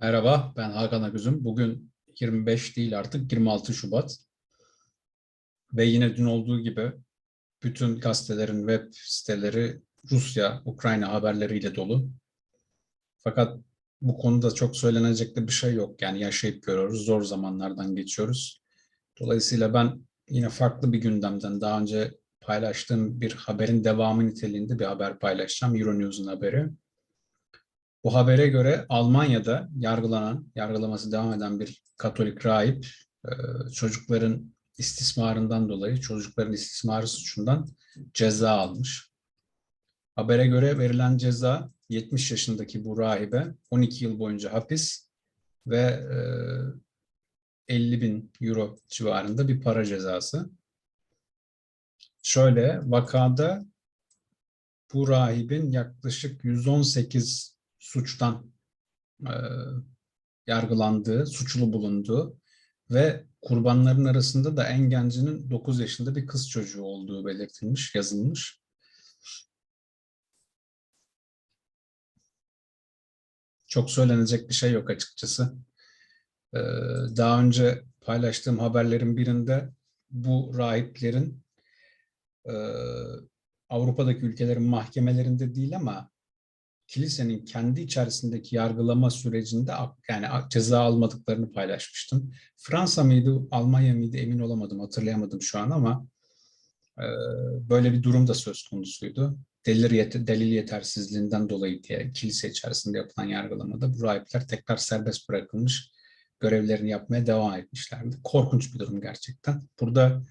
Merhaba, ben Hakan Aküzüm. Bugün 25 değil artık 26 Şubat. Ve yine dün olduğu gibi bütün gazetelerin web siteleri Rusya, Ukrayna haberleriyle dolu. Fakat bu konuda çok söylenecek de bir şey yok. Yani yaşayıp görüyoruz, zor zamanlardan geçiyoruz. Dolayısıyla ben yine farklı bir gündemden daha önce paylaştığım bir haberin devamı niteliğinde bir haber paylaşacağım. Euronews'un haberi. Bu habere göre Almanya'da yargılanan, yargılaması devam eden bir Katolik rahip e, çocukların istismarından dolayı, çocukların istismarı suçundan ceza almış. Habere göre verilen ceza 70 yaşındaki bu rahibe 12 yıl boyunca hapis ve e, 50 bin euro civarında bir para cezası. Şöyle vakada bu rahibin yaklaşık 118 suçtan e, yargılandığı, suçlu bulunduğu ve kurbanların arasında da en gencinin 9 yaşında bir kız çocuğu olduğu belirtilmiş, yazılmış. Çok söylenecek bir şey yok açıkçası. Ee, daha önce paylaştığım haberlerin birinde bu rahiplerin e, Avrupa'daki ülkelerin mahkemelerinde değil ama kilisenin kendi içerisindeki yargılama sürecinde yani ceza almadıklarını paylaşmıştım. Fransa mıydı, Almanya mıydı emin olamadım, hatırlayamadım şu an ama e, böyle bir durum da söz konusuydu. Delil, yet delil yetersizliğinden dolayı diye kilise içerisinde yapılan yargılamada bu rahipler tekrar serbest bırakılmış, görevlerini yapmaya devam etmişlerdi. Korkunç bir durum gerçekten. Burada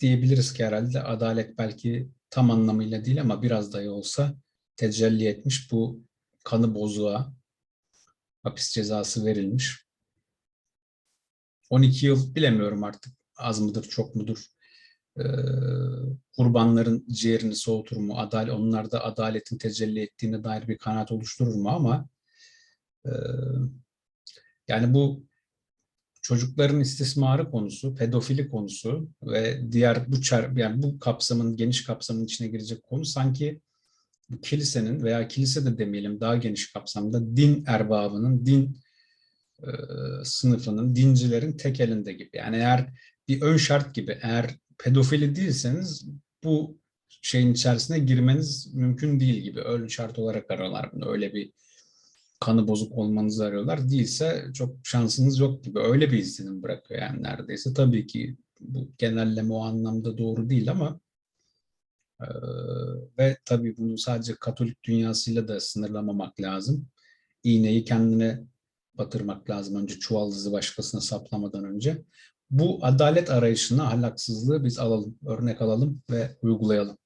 diyebiliriz ki herhalde adalet belki tam anlamıyla değil ama biraz dahi olsa tecelli etmiş bu kanı bozuğa hapis cezası verilmiş. 12 yıl bilemiyorum artık az mıdır çok mudur. Ee, kurbanların ciğerini soğutur mu? Adal, onlarda adaletin tecelli ettiğine dair bir kanaat oluşturur mu ama e, yani bu çocukların istismarı konusu, pedofili konusu ve diğer bu çer, yani bu kapsamın geniş kapsamın içine girecek konu sanki kilisenin veya kilise de demeyelim daha geniş kapsamda din erbabının, din e, sınıfının, dincilerin tek elinde gibi. Yani eğer bir ön şart gibi eğer pedofili değilseniz bu şeyin içerisine girmeniz mümkün değil gibi. Ön şart olarak arıyorlar bunu. Öyle bir kanı bozuk olmanızı arıyorlar. Değilse çok şansınız yok gibi. Öyle bir izlenim bırakıyor yani neredeyse. Tabii ki bu genelleme o anlamda doğru değil ama ee, ve tabii bunu sadece Katolik dünyasıyla da sınırlamamak lazım. İğneyi kendine batırmak lazım önce çuvaldızı başkasına saplamadan önce. Bu adalet arayışına ahlaksızlığı biz alalım, örnek alalım ve uygulayalım.